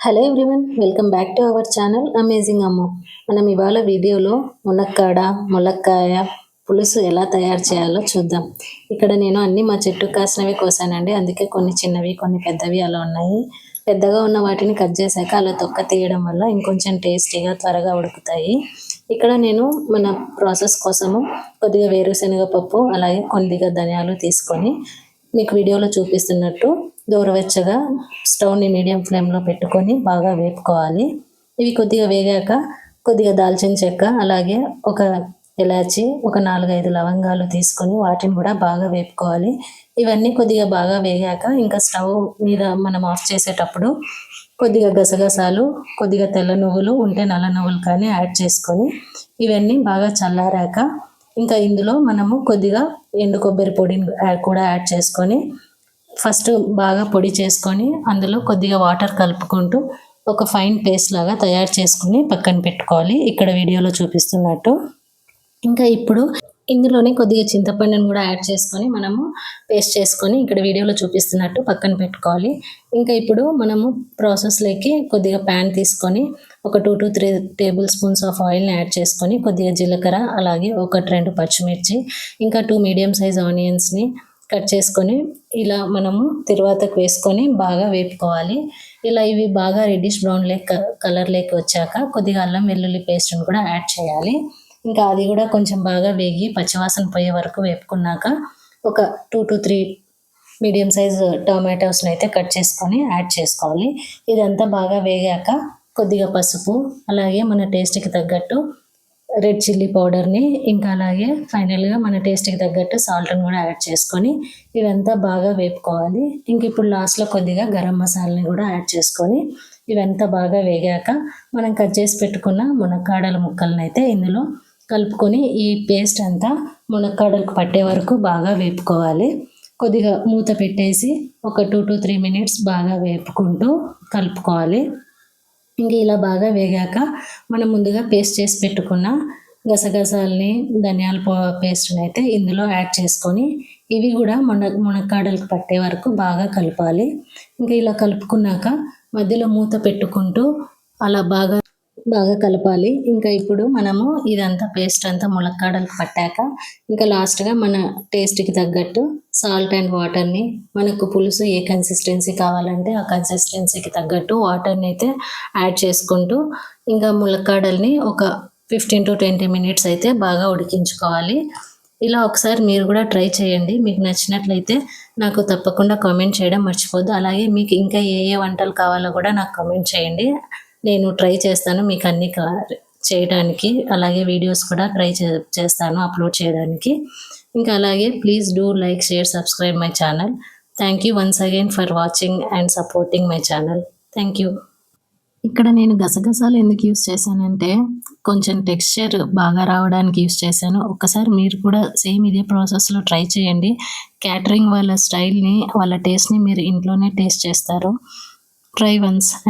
Hello everyone welcome back to our channel amazing Amma. మనం ఇవాళ వీడియోలో మునక్కాడ ములక్కాయ పులుసు ఎలా తయారు చేయాలో చూద్దాం. ఇక్కడ నేను అన్ని మా చెట్టు కాసినవి కోసానండి. అందుకే కొన్ని చిన్నవి కొన్ని పెద్దవి అలా ఉన్నాయి. పెద్దగా ఉన్న వాటిని కట్ చేశాక అలా తొక్క తీయడం వల్ల ఇంకొంచెం టేస్టీగా త్వరగా ఉడుకుతాయి. ఇక్కడ నేను మన ప్రాసెస్ కోసము కొద్దిగా వేరుశనగ పప్పు అలాగే కొద్దిగా ధనియాలు తీసుకొని మీకు వీడియోలో చూపిస్తున్నట్టు దూరవెచ్చగా స్టవ్ని మీడియం ఫ్లేమ్లో పెట్టుకొని బాగా వేపుకోవాలి. ఇవి కొద్దిగా వేగాక కొద్దిగా దాల్చిన చెక్క అలాగే ఒక ఇలాచి ఒక నాలుగైదు లవంగాలు తీసుకొని వాటిని కూడా బాగా వేపుకోవాలి. ఇవన్నీ కొద్దిగా బాగా వేగాక ఇంకా స్టవ్ మీద మనం ఆఫ్ చేసేటప్పుడు కొద్దిగా గసగసాలు కొద్దిగా తెల్ల నువ్వులు ఉంటే నల్ల నువ్వులు కానీ యాడ్ చేసుకొని ఇవన్నీ బాగా చల్లారాక ఇంకా ఇందులో మనము కొద్దిగా ఎండు కొబ్బరి పొడిని కూడా యాడ్ చేసుకొని ఫస్ట్ బాగా పొడి చేసుకొని అందులో కొద్దిగా వాటర్ కలుపుకుంటూ ఒక ఫైన్ పేస్ట్ లాగా తయారు చేసుకుని పక్కన పెట్టుకోవాలి. ఇక్కడ వీడియోలో చూపిస్తున్నట్టు. ఇంకా ఇప్పుడు ఇందులోనే కొద్దిగా చింతపండుని కూడా యాడ్ చేసుకొని మనము పేస్ట్ చేసుకొని ఇక్కడ వీడియోలో చూపిస్తున్నట్టు పక్కన పెట్టుకోవాలి. ఇంకా ఇప్పుడు మనము ప్రాసెస్లోకి కొద్దిగా ప్యాన్ తీసుకొని ఒక two to three tablespoons of ఆయిల్ని యాడ్ చేసుకొని కొద్దిగా జీలకర్ర అలాగే ఒకటి రెండు పచ్చిమిర్చి ఇంకా టూ మీడియం సైజ్ ఆనియన్స్ని కట్ చేసుకొని ఇలా మనము తిరువాతకు వేసుకొని బాగా వేపుకోవాలి. ఇలా ఇవి బాగా reddish brown like colour like వచ్చాక కొద్దిగా అల్లం వెల్లుల్లి పేస్ట్ని కూడా యాడ్ చేయాలి. ఇంకా అది కూడా కొంచెం బాగా వేగి పచ్చివాసన పోయే వరకు వేపుకున్నాక ఒక two to three medium size టొమాటోస్ని అయితే కట్ చేసుకొని యాడ్ చేసుకోవాలి. ఇదంతా బాగా వేగాక కొద్దిగా పసుపు అలాగే మన టేస్ట్కి తగ్గట్టు రెడ్ చిల్లీ పౌడర్ని ఇంకా అలాగే ఫైనల్గా మన టేస్ట్కి తగ్గట్టు సాల్ట్ని కూడా యాడ్ చేసుకొని ఇవంతా బాగా వేపుకోవాలి. ఇంక ఇప్పుడు లాస్ట్లో కొద్దిగా గరం మసాలాని కూడా యాడ్ చేసుకొని ఇవంతా బాగా వేగాక మనం కట్ చేసి పెట్టుకున్న మునక్కాడల ముక్కలను అయితే ఇందులో కలుపుకొని ఈ పేస్ట్ అంతా మునక్కాడలకు పట్టే వరకు బాగా వేపుకోవాలి. కొద్దిగా మూత పెట్టేసి ఒక టూ టు త్రీ మినిట్స్ బాగా వేపుకుంటూ కలుపుకోవాలి. ఇంక ఇలా బాగా వేగాక మనం ముందుగా పేస్ట్ చేసి పెట్టుకున్న గసగసాలని ధనియాల పేస్ట్ని అయితే ఇందులో యాడ్ చేసుకొని ఇవి కూడా మున మునక్కాడలకు పట్టే వరకు బాగా కలపాలి. ఇంకా ఇలా కలుపుకున్నాక మధ్యలో మూత పెట్టుకుంటూ అలా బాగా బాగా కలపాలి. ఇంకా ఇప్పుడు మనము ఇదంతా పేస్ట్ అంతా ములక్కాడలు పట్టాక ఇంకా లాస్ట్గా మన టేస్ట్కి తగ్గట్టు సాల్ట్ అండ్ వాటర్ని మనకు పులుసు ఏ కన్సిస్టెన్సీ కావాలంటే ఆ కన్సిస్టెన్సీకి తగ్గట్టు వాటర్ని అయితే యాడ్ చేసుకుంటూ ఇంకా ములక్కాడల్ని ఒక ఫిఫ్టీన్ టు ట్వంటీ మినిట్స్ అయితే బాగా ఉడికించుకోవాలి. ఇలా ఒకసారి మీరు కూడా ట్రై చేయండి. మీకు నచ్చినట్లయితే నాకు తప్పకుండా కామెంట్ చేయడం మర్చిపోద్దు అలాగే మీకు ఇంకా ఏ ఏ వంటలు కావాలో కూడా నాకు కామెంట్ చేయండి. నేను ట్రై చేస్తాను మీకు అన్ని చేయడానికి. అలాగే వీడియోస్ కూడా ట్రై చేస్తాను అప్లోడ్ చేయడానికి. ఇంకా అలాగే please do like share subscribe my channel. Thank you once again for watching and supporting my channel. Thank you. ఇక్కడ నేను గసగసాలు ఎందుకు యూస్ చేశానంటే కొంచెం టెక్స్చర్ బాగా రావడానికి యూస్ చేశాను. ఒక్కసారి మీరు కూడా సేమ్ ఇదే ప్రాసెస్లో ట్రై చేయండి. క్యాటరింగ్ వాళ్ళ స్టైల్ని వాళ్ళ టేస్ట్ని మీరు ఇంట్లోనే టేస్ట్ చేస్తారు. Try once.